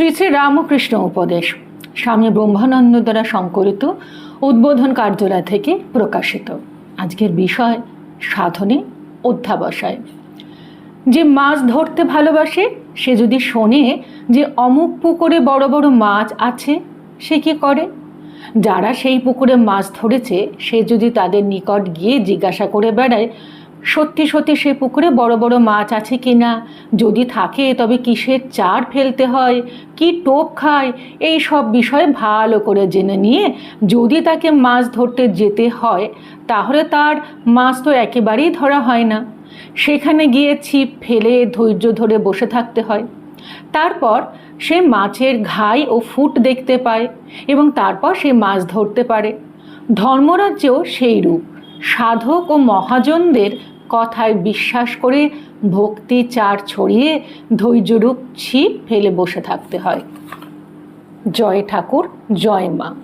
শ্রী শ্রী রামকৃষ্ণ উপদেশ, স্বামী ব্রহ্মানন্দ দ্বারা সংকলিত, উদ্বোধন কার্যালয় থেকে প্রকাশিত। আজকের বিষয়, সাধনে অধ্যাবসায়। যে মাছ ধরতে ভালোবাসে, সে যদি শোনে যে অমুক পুকুরে বড় বড় মাছ আছে, সে কি করে? যারা সেই পুকুরে মাছ ধরেছে, সে যদি তাদের নিকট গিয়ে জিজ্ঞাসা করে বেড়ায় সত্যি সত্যি সে পুকুরে বড় বড় মাছ আছে কি না যদি থাকে, তবে কিসের চার ফেলতে হয়? কি টোপ খায়? এই সব বিষয়ে ভালো করে জেনে নিয়ে যদি তাকে মাছ ধরতে যেতে হয়, তাহলে তার মাছ তো একেবারেই ধরা হয় না। সেখানে গিয়ে ছিপ ফেলে ধৈর্য ধরে বসে থাকতে হয়। তারপর সে মাছের ঘাই ও ফুট দেখতে পায় এবং তারপর সে মাছ ধরতে পারে। ধর্মরাজ্যেও সেই রূপ। সাধক ও মহাজনদের কথায় বিশ্বাস করে ভক্তি চার ছড়িয়ে ধৈর্যরূপ ছিপ ফেলে বসে থাকতে হয়। জয় ঠাকুর, জয় মা।